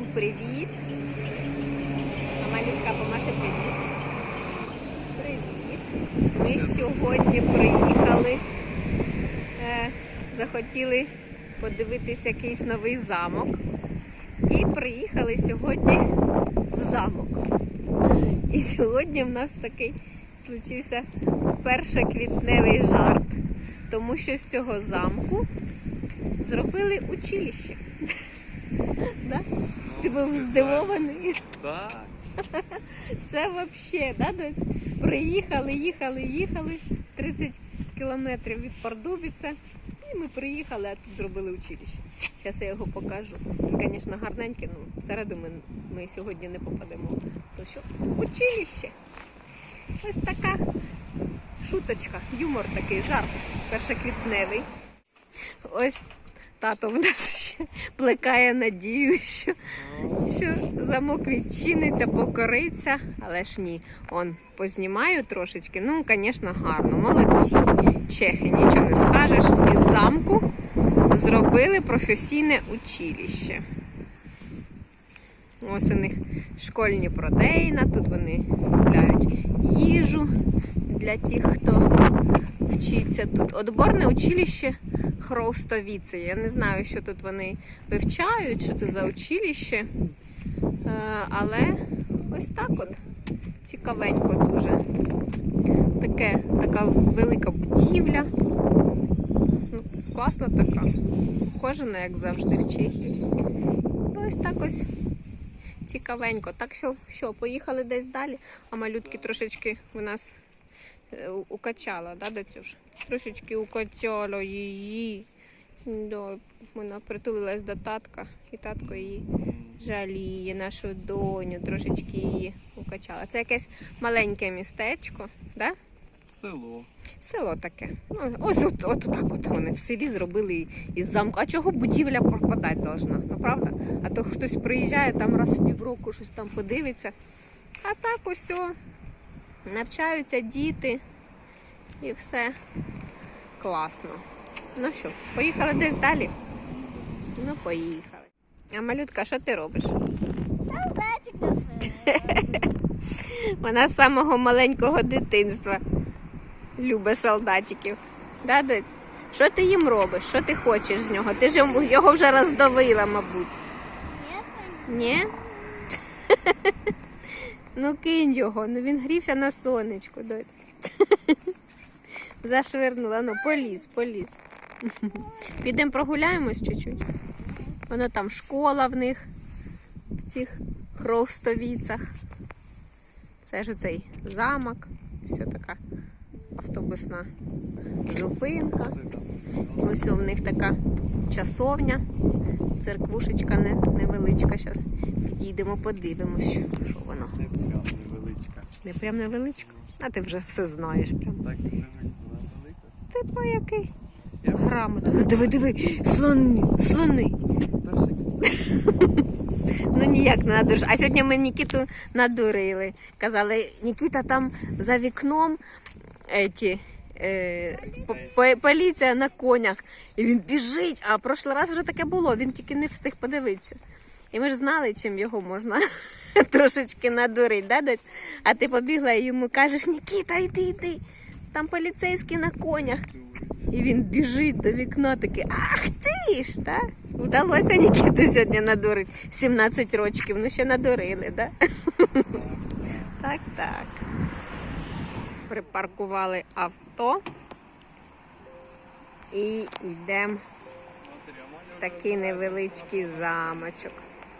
Всім привіт! Малютка помаше привіт. Привіт. Ми сьогодні приїхали. Е, захотіли подивитися якийсь новий замок. І приїхали сьогодні в замок. І сьогодні в нас такий случився першоквітневий жарт, тому що з цього замку зробили училище. Ти був здивований. Так. Це взагалі, да, доць? Приїхали, їхали, їхали 30 кілометрів від Пардубіця. І ми приїхали, а тут зробили училище. Зараз я його покажу. Він, звісно, гарненький, але всередину ми, ми сьогодні не попадемо. То що? Училище. Ось така шуточка, юмор такий, жарт першоквітневий. Ось тато в нас плекає надію, що що замок відчиниться, покориться, але ж ні. Он познімаю трошечки. Ну, звісно, гарно, молодці. Чехи, нічого не скажеш. Із замку зробили професійне училище. Ось у них школьні продейна, тут вони купляють їжу для тих, хто вчиться тут. Отборне училище Хроустовіце. Я не знаю, що тут вони вивчають, що це за училище. Е, Але ось так от цікавенько дуже. Таке, така велика будівля. Ну, класна така. Ухожена, як завжди, в Чехії. Ну, ось так ось цікавенько. Так що, що, поїхали десь далі, а малютки трошечки у нас укачала, да, Дацюш? Трошечки укачала її. Да, вона притулилась до татка, і татко її жаліє, нашу доню, трошечки її укачала. Це якесь маленьке містечко, да? Село. Село таке. Ну, ось от, от так от вони в селі зробили із замку. А чого будівля пропадати должна? Ну правда? А то хтось приїжджає там раз в півроку щось там подивиться. А так ось о, навчаються діти і все класно. Ну що, поїхали десь далі? Ну, поїхали. А малютка, що ти робиш? Солдатик на Вона з самого маленького дитинства любить солдатиків. Да, доць? Що ти їм робиш? Що ти хочеш з нього? Ти ж його вже роздавила, мабуть. Нет, Ні? Ну кинь його, ну він грівся на сонечку. Зашвирнула, ну поліз, поліз. Підемо прогуляємось чуть-чуть. Воно там школа в них, в цих хростовіцях. Це ж оцей замок, все така автобусна зупинка. Ось у них така часовня, церквушечка не, невеличка. Зараз підійдемо, подивимось, що, що воно. Не прям невеличка. Не прям невеличка. А ти вже все знаєш. Прям. Так вона велика. Типа який? Грамотно. Диви, диви, слони, слони. Ну ніяк не надуриш. А сьогодні ми Нікіту надурили. Казали, Нікіта там за вікном еті, е, по- по- поліція на конях. І він біжить. А прошлий раз вже таке було, він тільки не встиг подивитися. І ми ж знали, чим його можна трошечки надурити, да, доць? А ти побігла і йому кажеш, Нікіта, йди, йди. Там поліцейські на конях. І він біжить до вікна такий, ах ти ж, так? Вдалося Нікіту сьогодні надурити. 17 рочків, ну ще надурили, так? Так, так. Припаркували авто і йдемо в такий невеличкий замочок.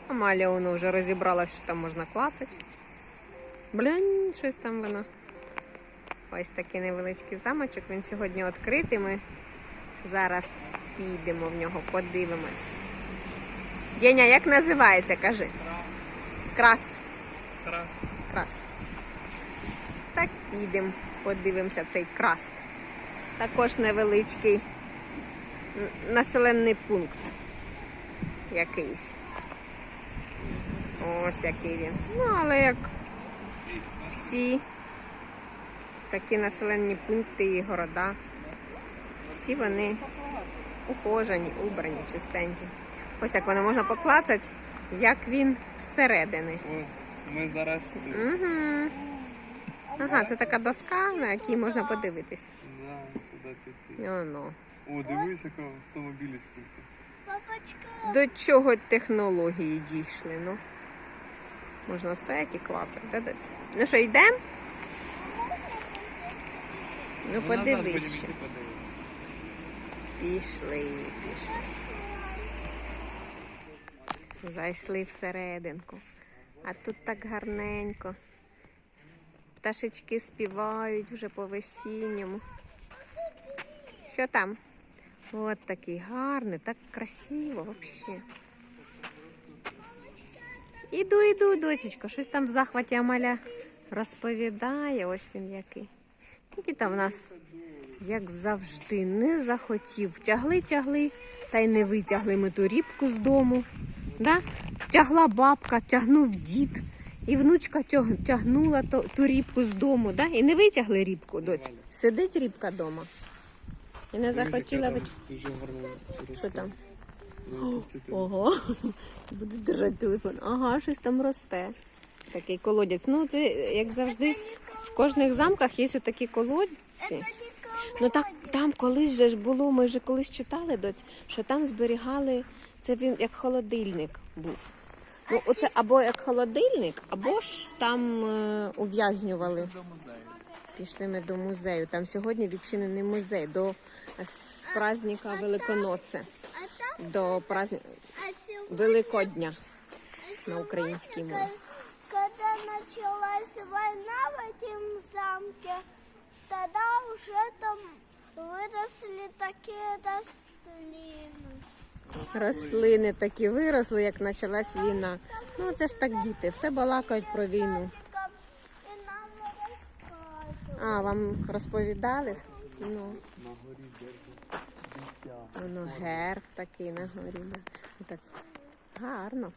Амалія воно вже розібралась, що там можна клацати. Блін, щось там воно. Ось такий невеличкий замочок. Він сьогодні відкритий. Ми зараз підемо в нього, подивимось. Деня, як називається, кажи? Краст. Краст. Краст. Так підемо, подивимося цей краст. Також невеличкий населений пункт якийсь. Ось який він. Ну, але як всі такі населені пункти і города, всі вони ухожені, убрані, чистенькі. Ось як вони можна поклацати як він зсередини. Ми зараз. Угу. Ага, це така доска, на якій можна подивитись. Да, туди піти. О, дивись, як автомобілів стільки. Папочка, До чого технології дійшли, ну. Можна стояти і клацати, де це? Ну що, йдемо? Ну, Ми подивись. ще. Пішли, пішли. Зайшли всерединку. А тут так гарненько. Пташечки співають вже по весінньому. Що там? От такий гарний, так красиво взагалі. Іду, іду, дочечко, щось там в захваті Амаля розповідає. Ось він який. Який там в нас як завжди, не захотів. Тягли, тягли, та й не витягли ми ту рібку з дому. Да? Тягла бабка, тягнув дід. І внучка тягнула ту рібку з дому, да? і не витягли рібку, доць. Сидить рібка вдома. І не захотіла витягти. Що там? Ну. Ого, буде держати телефон. Ага, щось там росте. Такий колодязь. Ну, це як завжди, в кожних замках є отакі колодці. Ну так там колись же ж було, ми вже колись читали доць, що там зберігали це він як холодильник був. Ну, оце або як холодильник, або ж там е, ув'язнювали. До музею. Пішли ми до музею. Там сьогодні відчинений музей до е, с- праздника Великоноце, до праздника а сегодня, Великодня а на українській сегодня, мові. ка- Когда началась война в этом замке, тогда уже там выросли такие рослины. Рослини такі виросли, як почалась війна. Ну це ж так діти, все балакають про війну. А, вам розповідали? Ну, На горі держать дитя. воно герб такий на горі. да. Ну, Так гарно.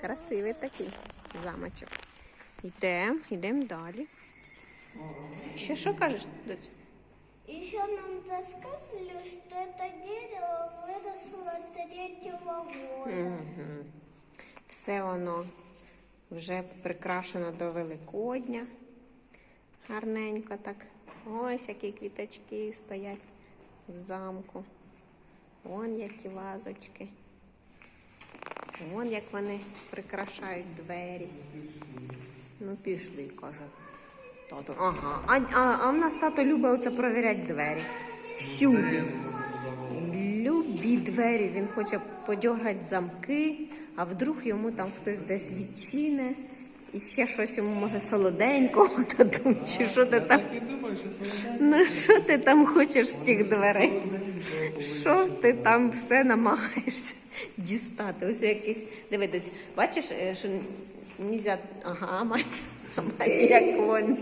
Красивий такий замочок. Йдемо, йдемо далі. Ще що кажеш, доць? Еще нам рассказывали, что это дерево выросло третьего года. Мгм. Все воно вже прикрашено до Великодня. Гарненько так. Ось які квіточки стоять в замку. Вон які вазочки. Вон як вони прикрашають двері. Ну, пішли, каже. Тато. Ага. А, а, а в нас тато любить оце провіряти двері. Всюди. Любі двері. Він хоче подьоргати замки, а вдруг йому там хтось десь відчине. І ще щось йому може солоденького дадуть, чи що ти там. Ну що ти там хочеш з тих дверей? Що ти там все намагаєшся дістати? Ось якийсь. Диви, десь, бачиш, е, що нельзя. Ага, має як клон,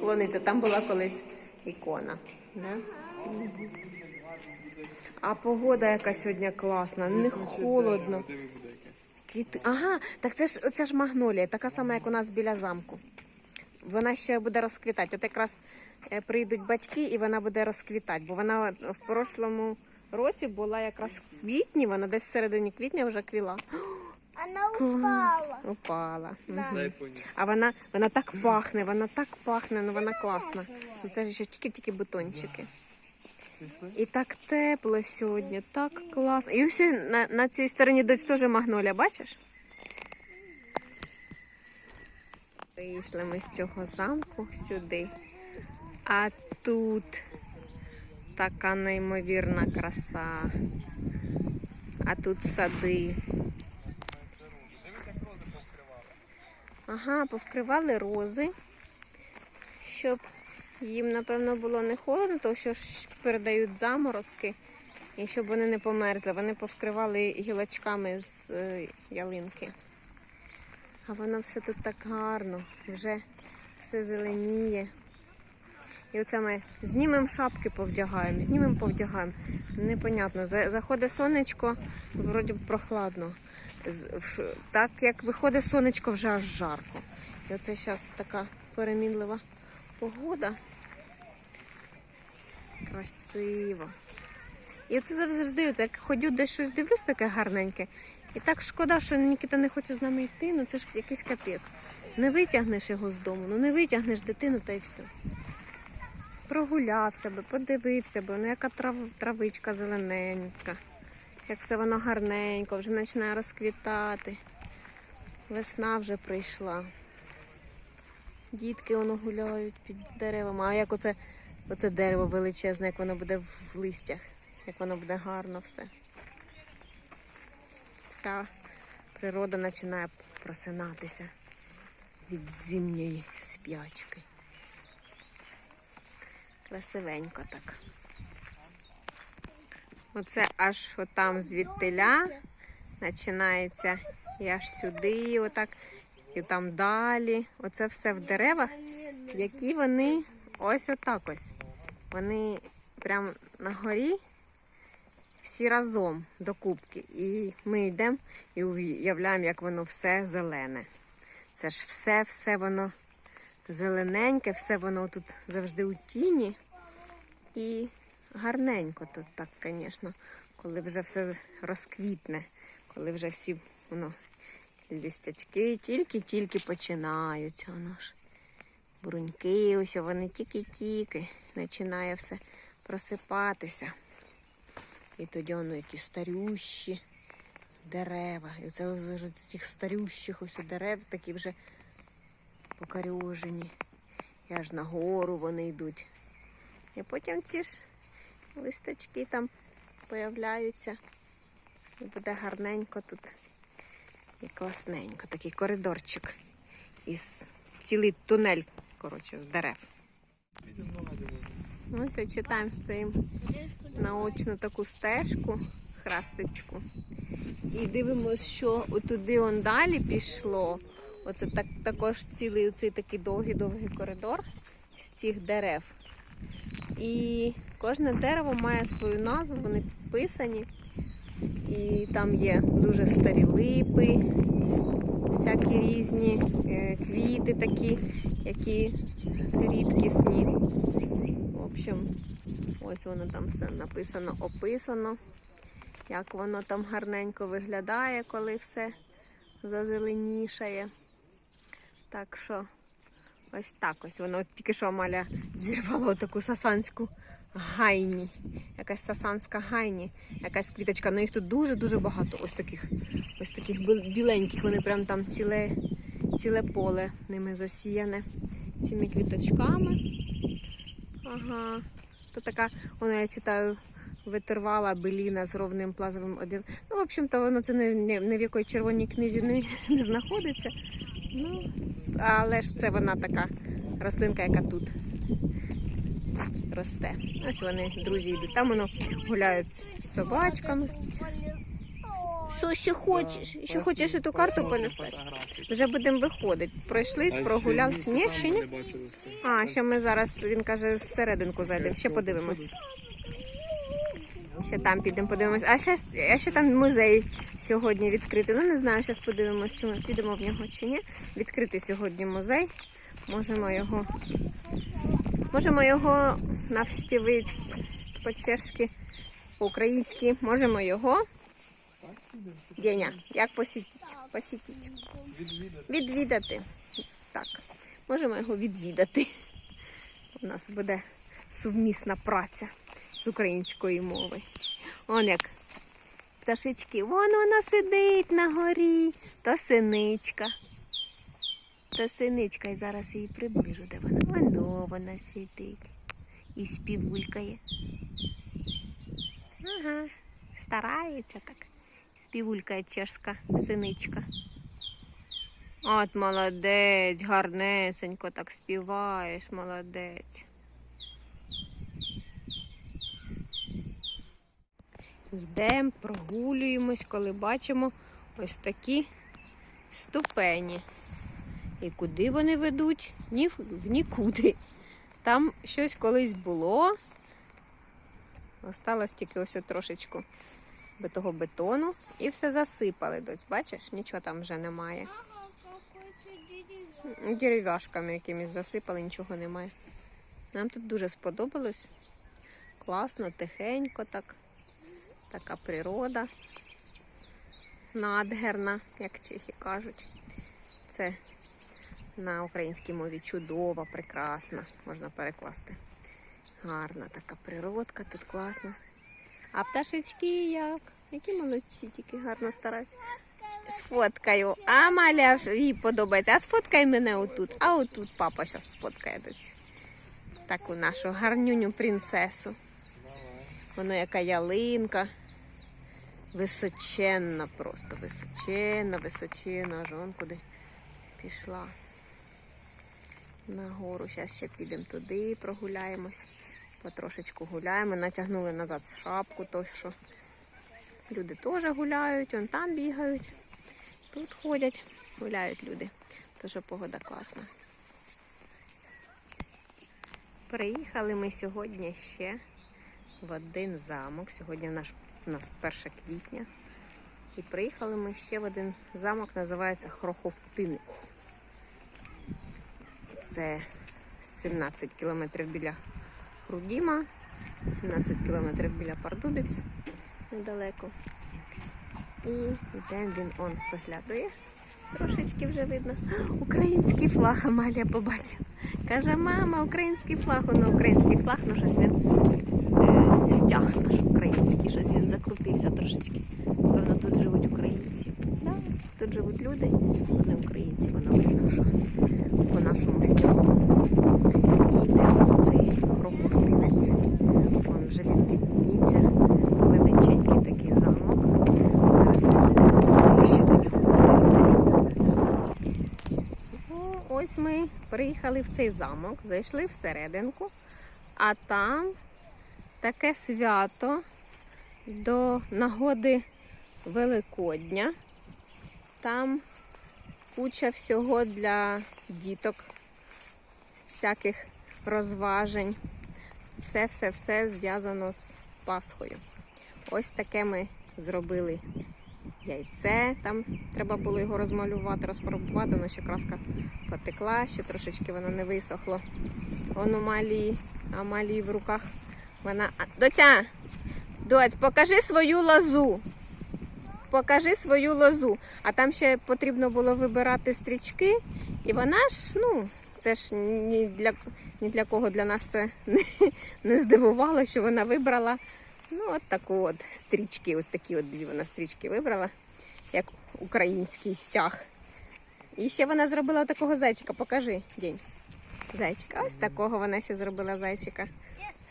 клониться. Там була колись ікона. Да? А погода яка сьогодні класна, не холодно. Квіти. Ага, так це ж це ж магнолія, така сама, як у нас біля замку. Вона ще буде розквітати. От якраз е, прийдуть батьки і вона буде розквітати, бо вона в прошлому році була якраз в квітні, вона десь в середині квітня вже квіла. Она Клас! упала. Упала. Дай. А вона, вона так пахне, вона так пахне, ну вона класна. Це ж ще тільки-тільки бутончики. І так тепло сьогодні, так класно. І ось на, на цій стороні десь теж магнолія, бачиш? Вийшли ми з цього замку сюди. А тут така неймовірна краса. А тут сади. Ага, повкривали рози, щоб їм, напевно, було не холодно, тому що ж передають заморозки, і щоб вони не померзли. Вони повкривали гілочками з е, ялинки. А воно все тут так гарно, вже все зеленіє. І оце ми знімемо шапки, повдягаємо, знімемо, повдягаємо. Непонятно. Заходить сонечко, вроді прохладно. Так як виходить сонечко, вже аж жарко. І оце зараз така перемінлива погода. Красиво. І оце завжди, от як ходю, десь щось дивлюсь таке гарненьке, І так шкода, що Нікіта не хоче з нами йти, ну це ж якийсь капець. Не витягнеш його з дому, ну не витягнеш дитину та й все. Прогулявся би, подивився би, ну яка трав, травичка зелененька, як все воно гарненько, вже починає розквітати. Весна вже прийшла. Дітки воно гуляють під деревами. А як оце, оце дерево величезне, як воно буде в листях, як воно буде гарно все. Вся природа починає просинатися від зимньої спячки. Красивенько так. Оце аж отам звідтиля починається і аж сюди, отак, і там далі. Оце все в деревах, які вони ось отак ось. Вони прямо на горі всі разом до кубки. І ми йдемо і уявляємо, як воно все зелене. Це ж все, все воно зелененьке, все воно тут завжди у тіні. І гарненько тут так, звісно, коли вже все розквітне, коли вже всі воно листячки тільки-тільки починаються. Воно ж. Бруньки, ось вони тільки-тільки починає все просипатися. І тоді воно які старющі дерева. І це з цих старющих ось дерев такі вже покарюжені. І аж нагору вони йдуть. І потім ці ж листочки там появляються. І буде гарненько тут і класненько. Такий коридорчик із цілий тунель, коротше, з дерев. Ось ось читаємо стоїмо наочну таку стежку, храстичку. І дивимося, що отуди он далі пішло. Оце так, також цілий оцей такий довгий-довгий коридор з цих дерев. І кожне дерево має свою назву, вони підписані. І там є дуже старі липи, всякі різні е, квіти такі, які рідкісні. В общем, ось воно там все написано, описано, як воно там гарненько виглядає, коли все зазеленішає. Так що ось так ось воно тільки що Маля зірвала таку сасанську гайні. Якась сасанська гайні, якась квіточка. Ну їх тут дуже-дуже багато. Ось таких, ось таких біленьких. Вони прям там ціле, ціле поле ними засіяне цими квіточками. Ага. То така, вона я читаю, витервала беліна з ровним плазовим одягом. Ну, в общем-то, воно це не, не, не в якої червоній книзі не, не знаходиться. Ну, але ж це вона така рослинка, яка тут росте. Ось вони, друзі, йдуть. Там воно гуляють з собачками. Що ще хочеш? Ще хочеш цю карту полюстати? Вже будемо виходити. Пройшлись, прогулялись. Ні, ще ні? А, ще ми зараз, він каже, всерединку зайдемо, ще подивимось. Ще там підемо, подивимось. А ще, а ще там музей сьогодні відкритий. Ну не знаю, зараз подивимось, чи ми підемо в нього чи ні. Відкритий сьогодні музей. Можемо його. Можемо його навстівити по-чешськи, по-українськи. Можемо його. Деня, як посітити? Посітити. Відвідати. Так, можемо його відвідати. У нас буде сумісна праця з української мови. Он як пташечки, вон вона сидить на горі, то синичка. То синичка, і зараз її приближу, де вона. Воно вона сидить і співулькає. Ага, старається так. Співулькає чешська синичка. От молодець, гарнесенько так співаєш, молодець. Йдемо, прогулюємось, коли бачимо ось такі ступені. І куди вони ведуть? Ні в нікуди. Там щось колись було. Осталось тільки ось трошечку того бетону. І все засипали. Доць, бачиш, нічого там вже немає. Дерев'яшками якимись засипали, нічого немає. Нам тут дуже сподобалось. Класно, тихенько так. Така природа. надгерна, як чехи кажуть. Це на українській мові чудова, прекрасна, можна перекласти. Гарна така природка, тут класно. А пташечки як? Які молодці, тільки гарно стараються. Сфоткаю. А Маля їй подобається. А сфоткай мене отут. А отут папа зараз сфоткає доцю. Таку нашу гарнюню принцесу. Воно яка ялинка. Височенна просто, височенна, височенна, аж он куди пішла. Нагору. Зараз ще підемо туди, прогуляємось. Потрошечку гуляємо. Натягнули назад шапку, то що. Люди теж гуляють, вон там бігають, тут ходять, гуляють люди. Тож погода класна. Приїхали ми сьогодні ще в один замок. Сьогодні наш, у нас 1 квітня. І приїхали ми ще в один замок, називається Хроховтинець. Це 17 кілометрів біля Хрудіма, 17 кілометрів біля Пардубіць, недалеко. І йде він он виглядує. Трошечки вже видно. Український флаг Амалія побачила. Каже, мама, український флаг, ну український флаг, ну щось він стяг наш український, щось він закрутився трошечки. Певно, тут живуть українці. Да, тут живуть люди, вони українці, видно, що по нашому стягу. І йдемо в цей хроховтинець. Вон вже він відніється. Величенький такий замок. Зараз ми підемо ближче до нього. Ось ми приїхали в цей замок, зайшли всерединку, а там таке свято до нагоди Великодня. Там куча всього для діток, всяких розважень. Це все все зв'язано з Пасхою. Ось таке ми зробили яйце. Там треба було його розмалювати, розфарбувати, воно ще краска потекла, ще трошечки воно не висохло. Воно малі, а малі в руках. Вона. Доця! Доць, покажи свою лозу. Покажи свою лозу. А там ще потрібно було вибирати стрічки, і вона ж, ну, це ж ні для, ні для кого для нас це не, не здивувало, що вона вибрала ну, от таку от стрічки, от такі от дві вона стрічки вибрала, як український стяг. І ще вона зробила такого зайчика. Покажи, день. Зайчика. Ось такого вона ще зробила зайчика.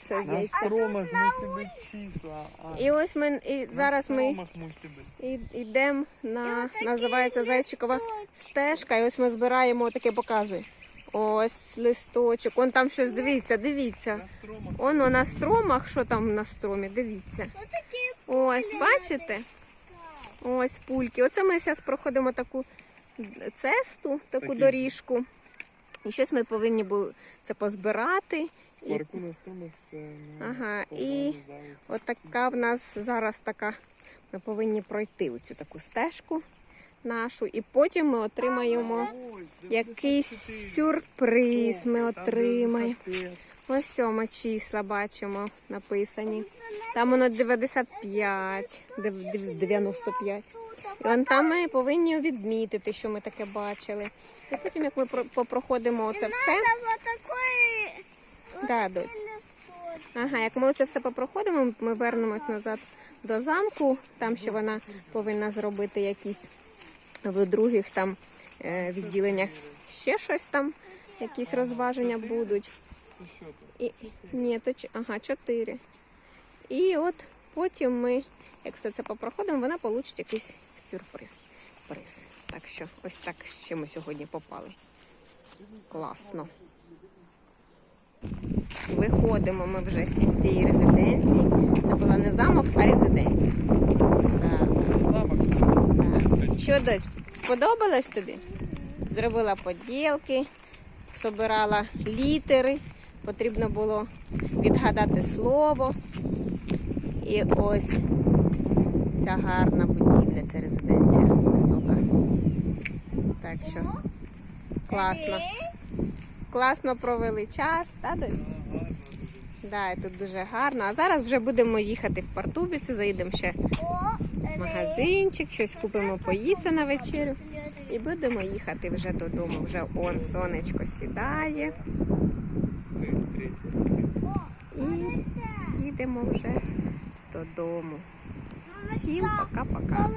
Все з На стромах мусить бути числа. А, І ось ми і на зараз ми стромах мусить бути. і- йдемо на називається зайчикова стежка. І ось ми збираємо таке показує. Ось листочок. Он там щось дивіться, дивіться. На стромах. Воно на стромах, що там на стромі, дивіться. Ось, бачите? Ось пульки. Оце ми зараз проходимо таку цесту, таку Такий- доріжку. І щось ми повинні були це позбирати. В І на стромах все. ну, Ага, і от така в нас зараз така. Ми повинні пройти оцю таку стежку нашу, і потім ми отримаємо якийсь сюрприз. Ми отримаємо. Ось сьома числа бачимо написані. Там воно 95, дев- дев- 95. Там ми повинні відмітити, що ми таке бачили. І потім, як ми попроходимо оце все, да, доць. Ага, як ми це все попроходимо, ми вернемось назад до замку. Там ще вона повинна зробити якісь в других там е, відділеннях ще щось там, якісь розваження будуть. І, ні, то ага, чотири. І от потім ми, як все це попроходимо, вона получить якийсь сюрприз. Приз. Так що ось так ще ми сьогодні попали. Класно. Виходимо ми вже із цієї резиденції. Це була не замок, а резиденція. Замок. Що, доць, сподобалось тобі? Зробила поділки, собирала літери. Потрібно було відгадати слово. І ось ця гарна будівля, ця резиденція висока. Так що класно. Класно провели час, та доць? Да, тут дуже гарно. А зараз вже будемо їхати в Портубіцю, заїдемо ще О, магазинчик, щось купимо поїсти на вечерю. І будемо їхати вже додому. Вже он сонечко сідає. І їдемо вже додому. Всім пока-пока.